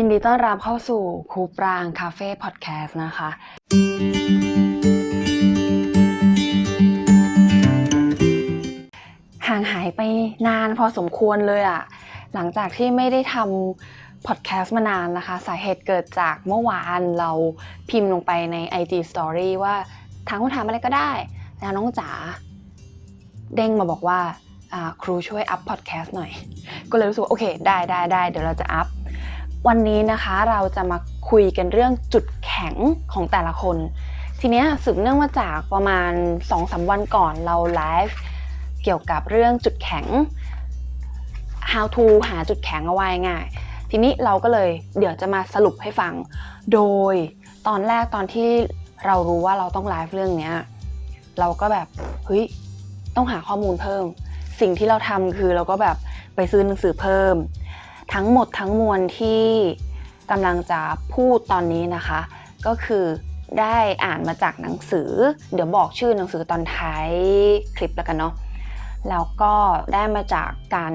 ยินดีต้อนรับเข้าสู่ครูปรางคาเฟ่พอดแคสต์นะคะ ห่างหายไปนานพอสมควรเลยอะหลังจากที่ไม่ได้ทำพอดแคสต์มานานนะคะ สาเหตุเกิดจากเมื่อวานเราพิมพ์ลงไปใน IG Story ว่าถามคำถามอะไรก็ได้ แล้วน้องจ๋าเด้งมาบอกว่าอ่าครูช่วยอัพพอดแคสต์หน่อย ก็เลยรู้สึกว่าโอเค ได้ได้ได้เดี๋ยวเราจะอัพ วันนี้นะคะเราจะมาคุยกันเรื่องจุดแข็งของแต่ละคน ทีเนี้ยสืบเนื่องมาจากประมาณ2อสวันก่อนเราไลฟ์เกี่ยวกับเรื่องจุดแข็ง how to หาจุดแข็งเอาไว้ง่าย ทีนี้เราก็เลยเดี๋ยวจะมาสรุปให้ฟัง โดยตอนแรกตอนที่เรารู้ว่าเราต้องไลฟ์เรื่องเนี้ยเราก็แบบเฮ้ยต้องหาข้อมูลเพิ่ม สิ่งที่เราทำคือเราก็แบบไปซื้อหนังสือเพิ่ม ทั้งหมดทั้งมวลที่กำลังจะพูดตอนนี้นะคะ ก็คือได้อ่านมาจากหนังสือ เดี๋ยวบอกชื่อหนังสือตอนท้ายคลิปแล้วกันเนาะแล้วก็ได้มาจากการ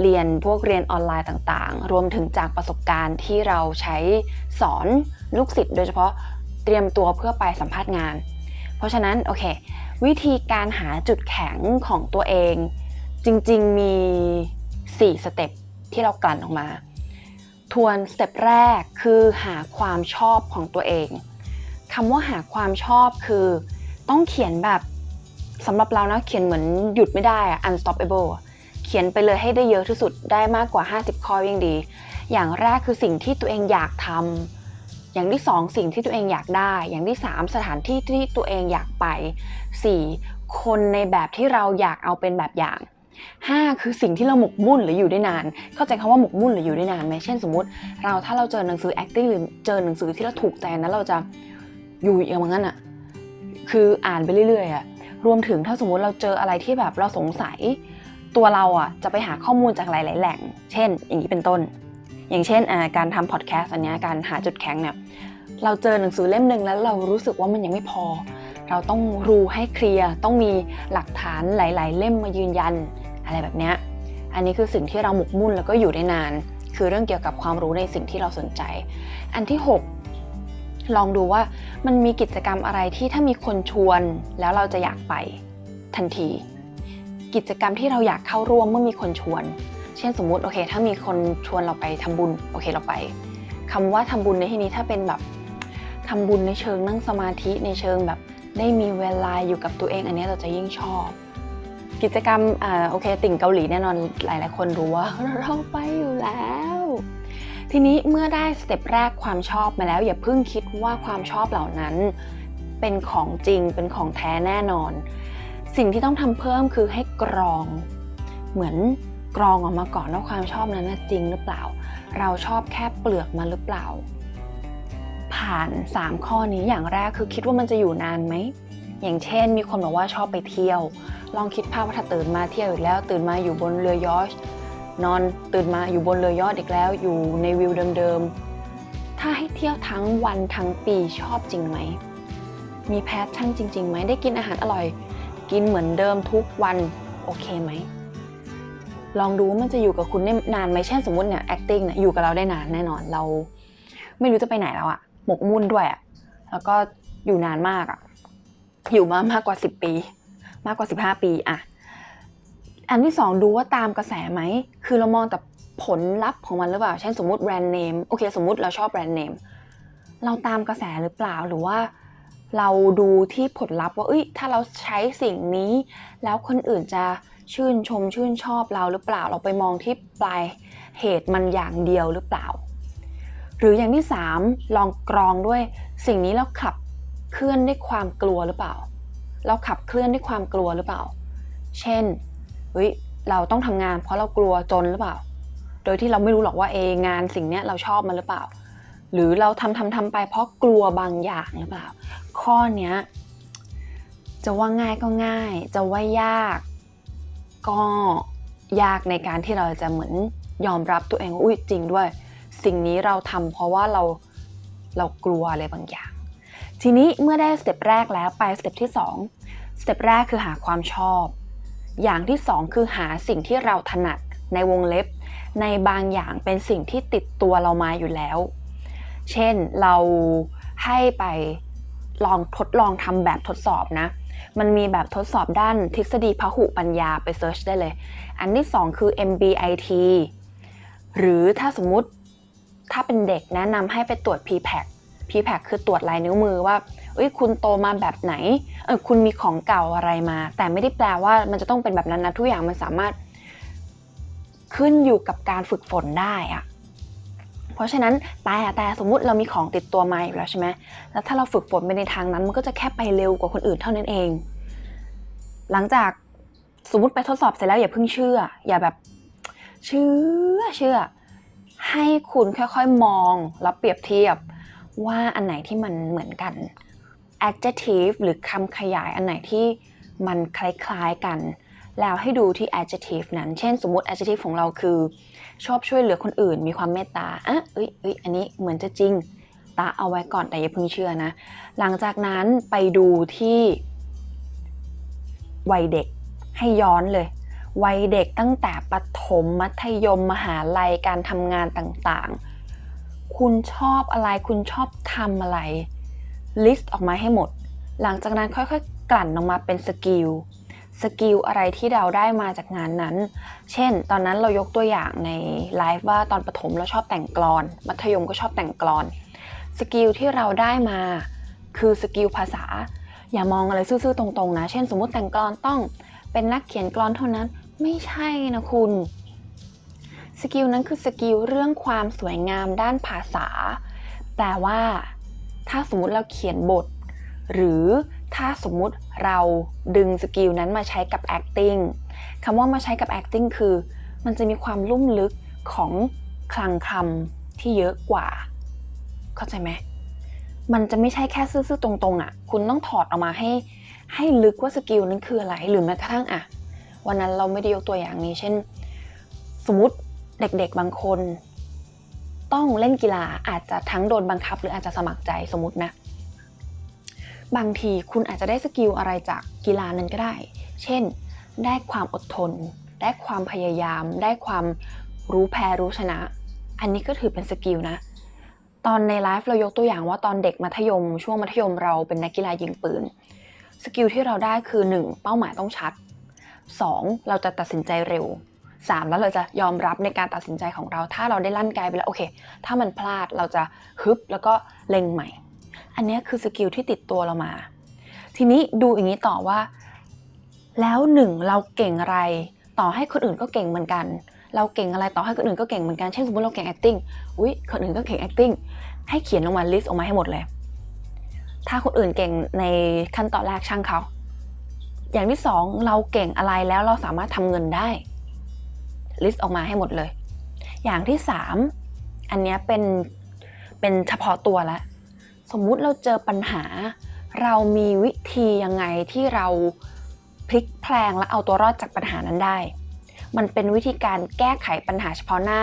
เรียนพวกเรียนออนไลน์ต่างๆ รวมถึงจากประสบการณ์ที่เราใช้สอนลูกศิษย์โดยเฉพาะเตรียมตัวเพื่อไปสัมภาษณ์งาน เพราะฉะนั้นโอเค วิธีการหาจุดแข็งของตัวเอง จริงๆมี 4 สเต็ป ที่เรากลั่นออกมา ทวนสเต็ปแรกคือหาความชอบของตัวเองคำว่าหาความชอบคือต้องเขียนแบบสำหรับเรานะเขียนเหมือนหยุดไม่ได้อะ unstoppable เขียนไปเลยให้ได้เยอะที่สุดได้มากกว่า 50 ข้อยิ่งดี อย่างแรกคือสิ่งที่ตัวเองอยากทำอย่างที่สองสิ่งที่ตัวเองอยากได้ อย่างที่สามสถานที่ที่ตัวเองอยากไปสี่คนในแบบที่เราอยากเอาเป็นแบบอย่าง 5 คือสิ่งที่เราหมกมุ่นหรืออยู่ได้นาน เข้าใจคำว่าหมกมุ่นหรืออยู่ได้นานไหมเช่นสมมติ เราถ้าเราเจอหนังสือ acting หรือเจอหนังสือที่เราถูกใจนั้นเราจะอยู่อย่างนั้นอะคืออ่านไปเรื่อยๆอะรวมถึงถ้าสมมุติเราเจออะไรที่แบบเราสงสัยตัวเราอะจะไปหาข้อมูลจากหลาย ๆ แหล่ง เช่น อย่างนี้เป็นต้น อย่างเช่นการทำพอดแคสต์อันนี้การหาจุดแข็งเนี่ยเราเจอหนังสือเล่มหนึ่งแล้วเรารู้สึกว่ามันยังไม่พอ เราต้องรู้ให้เคลียร์ต้องมีหลักฐานหลาย ๆ เล่มมายืนยัน อะไรแบบเนี้ยอันนี้คือสิ่งที่เราหมกมุ่นแล้วก็อยู่ได้นาน คือเรื่องเกี่ยวกับความรู้ในสิ่งที่เราสนใจ อันที่ 6 ลองดูว่ามันมีกิจกรรมอะไรที่ถ้ามีคนชวนแล้วเราจะอยากไปทันที กิจกรรมที่เราอยากเข้าร่วมเมื่อมีคนชวน เช่นสมมุติโอเค ถ้ามีคนชวนเราไปทำบุญโอเคเราไปคำว่าทำบุญในที่นี้ถ้าเป็นแบบทำบุญในเชิงนั่งสมาธิในเชิงแบบได้มีเวลาอยู่กับตัวเองอันนี้เราจะยิ่งชอบ กิจกรรมอ่าโอเค ติ่งเกาหลีแน่นอนหลาย ๆ คนรู้ว่าเราไปอยู่แล้ว ทีนี้เมื่อได้สเต็ปแรกความชอบมาแล้ว อย่าเพิ่งคิดว่าความชอบเหล่านั้น เป็นของจริงเป็นของแท้แน่นอน สิ่งที่ต้องทำเพิ่มคือให้กรอง เหมือนกรองออกมาก่อนว่าความชอบนั้นจริงหรือเปล่า เราชอบแค่เปลือกมันหรือเปล่า ผ่าน 3 ข้อนี้อย่างแรกคือคิดว่ามันจะอยู่นานไหม อย่างเช่น มีคนบอกว่าชอบไปเที่ยว ลองคิดภาพว่าถ้าตื่นมาเที่ยวอีกแล้ว ตื่นมาอยู่บนเรือยอชนอนตื่นมาอยู่บนเรือยอชอีกแล้ว อยู่ในวิวเดิมๆ ถ้าให้เที่ยวทั้งวันทั้งปีชอบจริงไหม มีแพชชั่นจริงๆไหมได้กินอาหารอร่อย กินเหมือนเดิมทุกวันโอเคไหมลองดูว่ามันจะอยู่กับคุณได้นานไหมเช่นสมมติเนี่ย acting เนี่ยอยู่กับเราได้นานแน่นอนเรา ไม่รู้จะไปไหนแล้วอะหมกมุ่นด้วยอะแล้วก็อยู่นานมากอะ อยู่มามากกว่า 10 ปี มากกว่า 15 ปีอะอันที่สองดูว่าตามกระแสไหม คือเรามองแต่ผลลัพธ์ของมันหรือเปล่า เช่นสมมติแบรนด์เนมโอเค สมมติเราชอบแบรนด์เนมเราตามกระแสหรือเปล่าหรือว่าเราดูที่ผลลัพธ์ว่าเอ้ยถ้าเราใช้สิ่งนี้ แล้วคนอื่นจะชื่นชมชื่นชอบเราหรือเปล่า เราไปมองที่ปลายเหตุมันอย่างเดียวหรือเปล่า หรืออย่างที่สามลองกรองด้วยสิ่งนี้เราขับ เคลื่อนด้วยความกลัวหรือเปล่า เราขับเคลื่อนด้วยความกลัวหรือเปล่า เช่นเฮ้ยเราต้องทำงาน เพราะเรากลัวจนหรือเปล่า โดยที่เราไม่รู้หรอกว่าเองานสิ่งเนี้ยเราชอบมันหรือเปล่า หรือเราทำทำทำไปเพราะกลัวบางอย่างหรือเปล่า ข้อเนี้ยจะว่าง่ายก็ง่าย จะว่ายาก ก็ยากในการที่เราจะเหมือนยอมรับตัวเองว่าอุ้ยจริงด้วย สิ่งนี้เราทำเพราะว่าเราเรากลัวอะไรบางอย่าง ทีนี้เมื่อได้สเต็ปแรกแล้วไปสเต็ปที่2สเต็ปแรกคือหาความชอบ อย่างที่ 2 คือหาสิ่งที่เราถนัดในวงเล็บ ในบางอย่างเป็นสิ่งที่ติดตัวเรามาอยู่แล้ว เช่นเราให้ไปลองทดลองทำแบบทดสอบนะ มันมีแบบทดสอบด้านทฤษฎีพหุปัญญาไปเซิร์ชได้เลย อันที่สองคือ MBIT หรือถ้าสมมุติถ้าเป็นเด็กแนะนำให้ไปตรวจ p p a c PPAC คือตรวจลายนิ้วมือว่าเอ้ยคุณโตมาแบบไหนเออคุณมีของเก่าอะไรมา แต่ไม่ได้แปลว่ามันจะต้องเป็นแบบนั้นนะทุกอย่างมันสามารถขึ้นอยู่กับการฝึกฝนได้อะเพราะฉะนั้นแต่แต่สมมุติเรามีของติดตัวมาอยู่แล้วใช่ไหมแล้วถ้าเราฝึกฝนไปในทางนั้น มันก็จะแค่ไปเร็วกว่าคนอื่นเท่านั้นเอง หลังจากสมมติไปทดสอบเสร็จแล้วอย่าเพิ่งเชื่อ อย่าแบบเชื่อเชื่อ ให้คุณค่อยๆมองแล้วเปรียบเทียบ ว่าอันไหนที่มันเหมือนกัน adjective หรือคำขยายอันไหนที่มันคล้ายๆกัน แล้วให้ดูที่ adjective นั้น เช่นสมมติ adjective ของเราคือ ชอบช่วยเหลือคนอื่น มีความเมตตาอะเอ้ยเอ้ยอันนี้เหมือนจะจริง ตาเอาไว้ก่อนแต่อย่าเพิ่งเชื่อนะ หลังจากนั้นไปดูที่วัยเด็กให้ย้อนเลยวัยเด็กตั้งแต่ประถมมัธยมมหาลัยการทำงานต่างๆ คุณชอบอะไรคุณชอบทำอะไรลิสต์ออกมาให้หมด หลังจากนั้นค่อยๆ กลั่นออกมาเป็นสกิลสกิลอะไรที่เราได้มาจากงานนั้น เช่น ตอนนั้นเรายกตัวอย่างในไลฟ์ว่าตอนประถมเราชอบแต่งกลอน มัธยมก็ชอบแต่งกลอน สกิลที่เราได้มา คือสกิลภาษา อย่ามองอะไรซื่อๆตรงๆนะ เช่น สมมติแต่งกลอนต้องเป็นนักเขียนกลอนเท่านั้น ไม่ใช่นะคุณ สกิลนั้นคือสกิลเรื่องความสวยงามด้านภาษา แต่ว่าถ้าสมมติเราเขียนบท หรือถ้าสมมุติเราดึงสกิลนั้นมาใช้กับ acting คำว่ามาใช้กับ acting คือ มันจะมีความลุ่มลึกของคลังคำที่เยอะกว่า เข้าใจไหม มันจะไม่ใช่แค่ซื่อๆตรงๆอะ่ะ คุณต้องถอดออกมาให้ให้ลึกว่าสกิลนั้นคืออะไร หรือแม้กระทั่งอะ วันนั้นเราไม่ได้ยกตัวอย่างนี้ เช่น สมมติ เด็กๆบางคน ต้องเล่นกีฬาอาจจะทั้งโดนบังคับ หรืออาจจะสมัครใจสมมตินะ บางทีคุณอาจจะได้สกิลอะไรจากกีฬานั้นก็ได้ เช่น ได้ความอดทน ได้ความพยายาม ได้ความรู้แพ้รู้ชนะ อันนี้ก็ถือเป็นสกิลนะ ตอนในไลฟ์เรายกตัวอย่างว่าตอนเด็กมัธยม ช่วงมัธยมเราเป็นนักกีฬายิงปืน สกิลที่เราได้คือ 1. เป้าหมายต้องชัด 2. เราจะตัดสินใจเร็ว 3. แล้วเราจะยอมรับในการตัดสินใจของเรา ถ้าเราได้ลั่นไกลไปแล้วโอเค ถ้ามันพลาดเราจะฮึบแล้วก็เล็งใหม่ อันนี้คือสกิลที่ติดตัวเรามา ทีนี้ดูอย่างนี้ต่อว่า แล้วหนึ่งเราเก่งอะไร ต่อให้คนอื่นก็เก่งเหมือนกัน เราเก่งอะไรต่อให้คนอื่นก็เก่งเหมือนกัน เช่นสมมติเราเก่ง acting อุ๊ยคนอื่นก็เก่ง acting ให้เขียนลงมา list ออกมาให้หมดเลย ถ้าคนอื่นเก่งในขั้นตอนแรกช่างเขาอย่างที่สองเราเก่งอะไรแล้วเราสามารถทำเงินได้ list ออกมาให้หมดเลย อย่างที่สามอันนี้เป็นเป็นเฉพาะตัวล้วสมมุติเราเจอปัญหา เรามีวิธียังไงที่เราพลิกแพลงและเอาตัวรอดจากปัญหานั้นได้ มันเป็นวิธีการแก้ไขปัญหาเฉพาะหน้า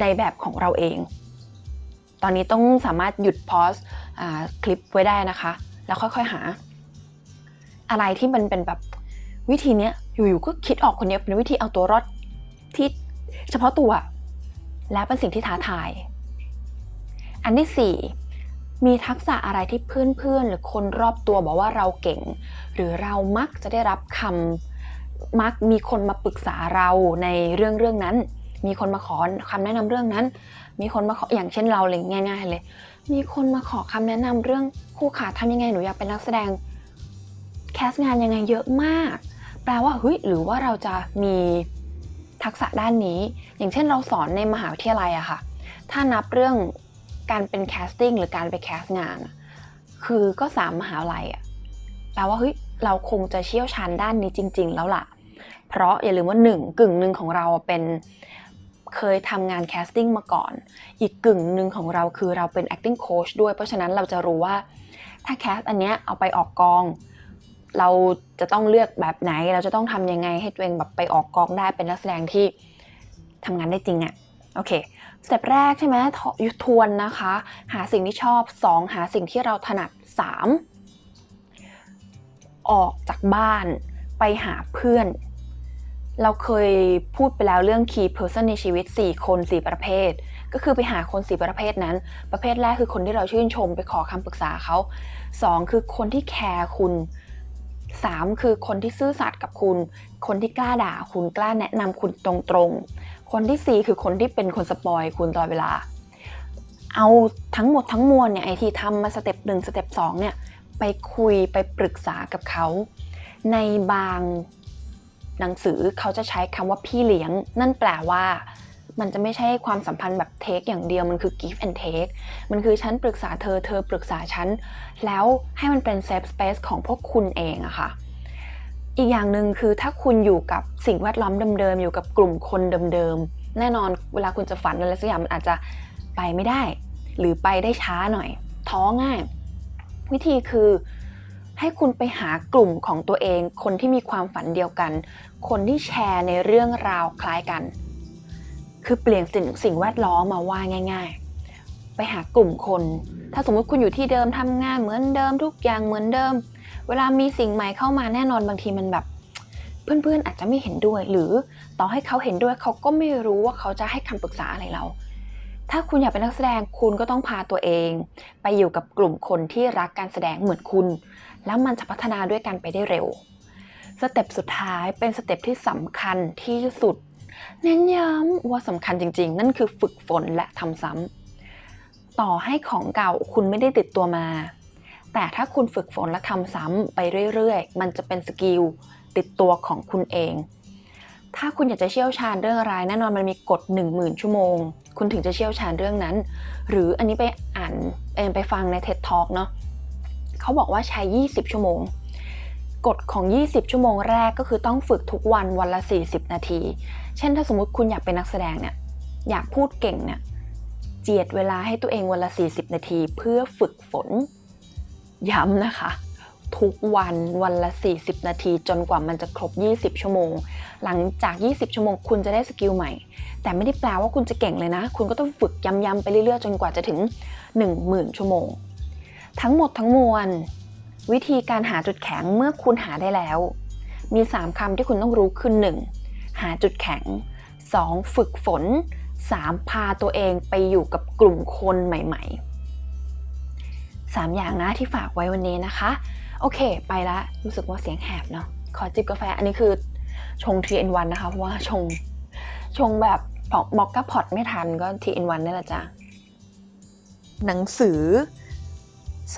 ในแบบของเราเอง ตอนนี้ต้องสามารถหยุดพอสคลิปไว้ได้นะคะ แล้วค่อยๆหา อะไรที่มันเป็นแบบวิธีเนี้ยอยู่ๆก็คิดออกคนเนี้ยเป็นวิธีเอาตัวรอด ที่เฉพาะตัว และเป็นสิ่งที่ท้าทาย อันที่สี่มีทักษะอะไรที่เพื่อนๆ หรือคนรอบตัวบอกว่าเราเก่ง หรือเรามักจะได้รับคำมักมีคนมาปรึกษาเราในเรื่องเรื่องนั้น มีคนมาขอคำแนะนำเรื่องนั้น มีคนมาขออย่างเช่นเราเลยง่าย ๆ เลย มีคนมาขอคำแนะนำเรื่องคู่ขาทำยังไงหนูอยากเป็นนักแสดงแคสงานยังไงเยอะมาก แปลว่าเฮ้ยหรือว่าเราจะมี ทักษะด้านนี้ อย่างเช่นเราสอนในมหาวิทยาลัยอะค่ะ ถ้านับเรื่องการเป็นแคสติ้งหรือการไปแคสงาน คือก็สามมหาลัยอะแปลว่าเฮ้ยเราคงจะเชี่ยวชาญด้านนี้จริง ๆ แล้วล่ะ เพราะอย่าลืมว่าหนึ่งกึ่งหนึ่งของเราเป็นเคยทำงานแคสติ้งมาก่อน อีกกึ่งหนึ่งของเราคือเราเป็น acting coach ด้วย เพราะฉะนั้นเราจะรู้ว่าถ้าแคสอันเนี้ยเอาไปออกกอง เราจะต้องเลือกแบบไหน เราจะต้องทำยังไงให้ตัวเองแบบไปออกกองได้เป็นนักแสดงที่ทำงานได้จริงอะโอเค สเต็ปแรกใช่ไหมทยุทวนนะคะ หาสิ่งที่ชอบ 2 หาสิ่งที่เราถนัด 3 ออกจากบ้านไปหาเพื่อน เราเคยพูดไปแล้วเรื่อง key person ในชีวิต 4 คน 4 ประเภท ก็คือไปหาคน 4 ประเภทนั้น ประเภทแรกคือคนที่เราชื่นชมไปขอคำปรึกษาเขา 2 คือคนที่แคร์คุณ 3 คือคนที่ซื่อสัตย์กับคุณ คนที่กล้าด่าคุณกล้าแนะนำคุณตรงๆ คนทีสี่ 4 คือคนที่เป็นคนสปอยคุณตลอดเวลา เอาทั้งหมดทั้งมวลเนี่ยไอที่ทำมาสเต็ปหนึ่งสเต็ปสองเนี่ยไปคุยไปปรึกษากับเขา ในบางหนังสือเขาจะใช้คำว่าพี่เลี้ยง นั่นแปลว่า มันจะไม่ใช่ความสัมพันธ์แบบเทคอย่างเดียวมันคือ give and take มันคือฉันปรึกษาเธอเธอปรึกษาฉัน แล้วให้มันเป็น safe space ของพวกคุณเองอะค่ะ อีกอย่างหนึ่งคือถ้าคุณอยู่กับสิ่งแวดล้อมเดิมๆ อยู่กับกลุ่มคนเดิมๆ แน่นอนเวลาคุณจะฝันอะไรสักอย่างมันอาจจะไปไม่ได้ หรือไปได้ช้าหน่อย ท้อง่าย วิธีคือให้คุณไปหากลุ่มของตัวเอง คนที่มีความฝันเดียวกัน คนที่แชร์ในเรื่องราวคล้ายกัน คือเปลี่ยนสิ่งสิ่งแวดล้อมมาว่าง่าย ๆ ไปหากลุ่มคน ถ้าสมมติคุณอยู่ที่เดิมทำงานเหมือนเดิมทุกอย่างเหมือนเดิม เวลามีสิ่งใหม่เข้ามาแน่นอนบางทีมันแบบ เพื่อนๆอาจจะไม่เห็นด้วย หรือต่อให้เขาเห็นด้วยเขาก็ไม่รู้ว่าเขาจะให้คำปรึกษาอะไรเรา ถ้าคุณอยากเป็นนักแสดงคุณก็ต้องพาตัวเอง ไปอยู่กับกลุ่มคนที่รักการแสดงเหมือนคุณ แล้วมันจะพัฒนาด้วยกันไปได้เร็วสเต็ปสุดท้ายเป็นสเต็ปที่สำคัญที่สุด เน้นย้ำว่าสำคัญจริง ๆ นั่นคือฝึกฝนและทำซ้ำต่อให้ของเก่าคุณไม่ได้ติดตัวมา แต่ถ้าคุณฝึกฝนและทำซ้ำไปเรื่อยๆ มันจะเป็นสกิลติดตัวของคุณเอง ถ้าคุณอยากจะเชี่ยวชาญเรื่องอะไร แน่นอนมันมีกฎ 10,000 ชั่วโมง คุณถึงจะเชี่ยวชาญเรื่องนั้น หรืออันนี้ไปอ่านเองไปฟังใน TED Talk เนาะเขาบอกว่าใช้ 20 ชั่วโมงกฎของ 20 ชั่วโมงแรกก็คือต้องฝึกทุกวันวันละ 40 นาที เช่นถ้าสมมุติคุณอยากเป็นนักแสดงเนี่ยอยากพูดเก่งเนี่ยเจียดเวลาให้ตัวเองวันละ 40 นาที เพื่อฝึกฝนย้ำนะคะ ทุกวันวันละ 40 นาที จนกว่ามันจะครบ 20 ชั่วโมง หลังจาก 20 ชั่วโมง คุณจะได้สกิลใหม่ แต่ไม่ได้แปลว่าคุณจะเก่งเลยนะ คุณก็ต้องฝึกย้ำๆไปเรื่อยๆ จนกว่าจะถึง 10,000 ชั่วโมง ทั้งหมดทั้งมวลวิธีการหาจุดแข็งเมื่อคุณหาได้แล้ว มี 3คำที่คุณต้องรู้คือ 1. หาจุดแข็ง 2. ฝึกฝน 3. พาตัวเองไปอยู่กับกลุ่มคนใหม่ๆ 3 อย่างนะที่ฝากไว้วันนี้นะคะ โอเค ไปละรู้สึกว่าเสียงแหบเนาะขอจิบกาแฟอันนี้คือชง 3 in 1นะคะ เพราะว่าชงชงแบบบอกกับพอตไม่ทันก็ 3 in 1นี่แหละจ้ะหนังสือ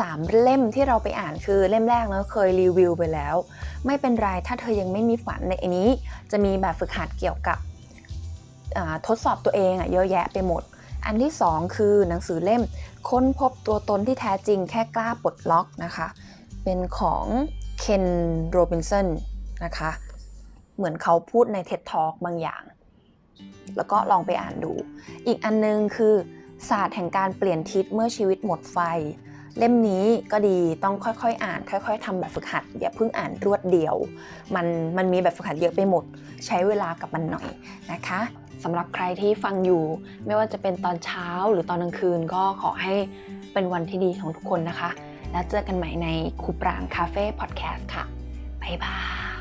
3 เล่มที่เราไปอ่านคือเล่มแรกเนาเคยรีวิวไปแล้ว ไม่เป็นไรถ้าเธอยังไม่มีฝันในอันนี้ จะมีแบบฝึกหัดเกี่ยวกับทดสอบตัวเองอะเยอะแยะไปหมด อันที่ 2 คือหนังสือเล่มค้นพบตัวตนที่แท้จริงแค่กล้าปลดล็อกนะคะ เป็นของเคนโรบินสันนะคะ เหมือนเขาพูดใน TED Talk บางอย่าง แล้วก็ลองไปอ่านดู อีกอันนึงคือศาสตร์แห่งการเปลี่ยนทิศเมื่อชีวิตหมดไฟ เล่มนี้ก็ดีต้องค่อยๆ อ่าน ค่อย ๆทำแบบฝึกหัด อย่าเพิ่งอ่านรวดเดียว มันมันมีแบบฝึกหัดเยอะไปหมด ใช้เวลากับมันหน่อยนะคะสำหรับใครที่ฟังอยู่ ไม่ว่าจะเป็นตอนเช้าหรือตอนกลางคืนก็ขอให้เป็นวันที่ดีของทุกคนนะคะ แล้วเจอกันใหม่ในคูปรางคาเฟ่พอดแคสต์ค่ะบ๊ายบาย